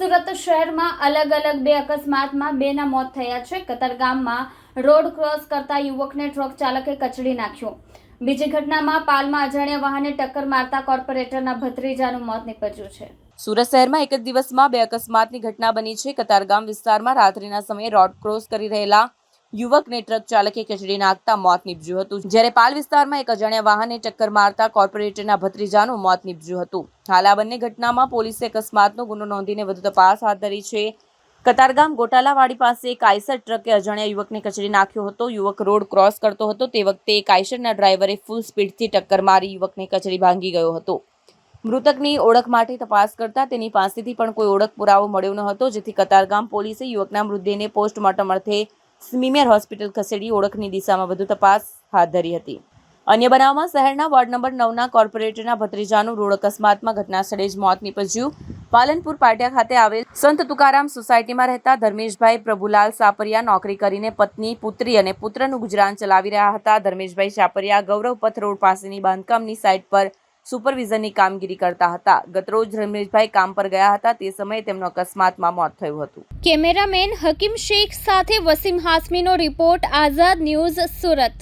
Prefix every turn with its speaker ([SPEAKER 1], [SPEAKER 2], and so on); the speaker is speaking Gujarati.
[SPEAKER 1] સુરત શહેરમાં અલગ અલગ બે અકસ્માતમાં બેના મોત થયા છે. કતારગામમાં રોડ ક્રોસ કરતા યુવકને ટ્રક ચાલકે કચડી નાખ્યો. બીજી ઘટનામાં પાલમાં અજાણ્યા વાહને ટક્કર મારતા કોર્પોરેટરના ભત્રીજાનું મોત નીપજ્યું છે.
[SPEAKER 2] સુરત શહેરમાં એક જ દિવસમાં બે અકસ્માતની ઘટના બની છે. કતારગામ વિસ્તારમાં રાત્રિના સમયે રોડ ક્રોસ કરી રહેલા યુવકને ટ્રક ચાલકે કચડી નાખતા મોત નીપજ્યું હતું. જ્યારે પાલ વિસ્તારમાં એક અજાણ્યા વાહને ટક્કર મારતા કોર્પોરેટરના ભત્રીજાનું મોત નીપજ્યું હતું. હાલ આ બંને ઘટનામાં પોલીસે અકસ્માતનો ગુનો નોંધીને વધુ તપાસ હાથ ધરી છે. કતારગામ ગોટાલાવાડી પાસે એક આઈસર ટ્રકે અજાણ્યા યુવકને કચડી નાખ્યો હતો. યુવક રોડ ક્રોસ કરતો હતો. તે વખતે એક આઈસરના ડ્રાઈવરે ફૂલ સ્પીડથી ટક્કર મારી યુવકને કચડી ભાંગી ગયો હતો. મૃતકની ઓળખ માટે તપાસ કરતા તેની પાસેથી પણ કોઈ ઓળખ પુરાવો મળ્યો ન હતો, જેથી કતારગામ પોલીસે યુવકના મૃતદેહને પોસ્ટમોર્ટમ અર્થે સ્મીમેર હોસ્પિટલ ખસેડી ઓળખની દિશામાં વધુ તપાસ હાથ ધરી હતી. અન્ય બનાવમાં શહેરના વોર્ડ નંબર નવના કોર્પોરેટરના ભત્રીજાનું રોડ અકસ્માતમાં ઘટના સ્થળે જ મોત નીપજ્યું. પાલનપુર પાટિયા ખાતે આવેલ સંત તુકારામ સોસાયટીમાં રહેતા ધર્મેશભાઈ પ્રભુલાલ સાપરિયા નોકરી કરીને પત્ની, પુત્રી અને પુત્રનું ગુજરાન ચલાવી રહ્યા હતા. ધર્મેશભાઈ સાપરિયા ગૌરવ પથ રોડ પાસેની બાંધકામની સાઇટ પર સુપરવિઝનની કામગીરી કરતા હતા. ગતરોજ રમેશભાઈ કામ પર ગયા હતા. તે સમયે તેમનું અકસ્માતમાં મોત થયું હતું.
[SPEAKER 1] કેમેરામેન હકીમ શેખ સાથે વસીમ હાસમીનો રિપોર્ટ, આઝાદ ન્યૂઝ સુરત.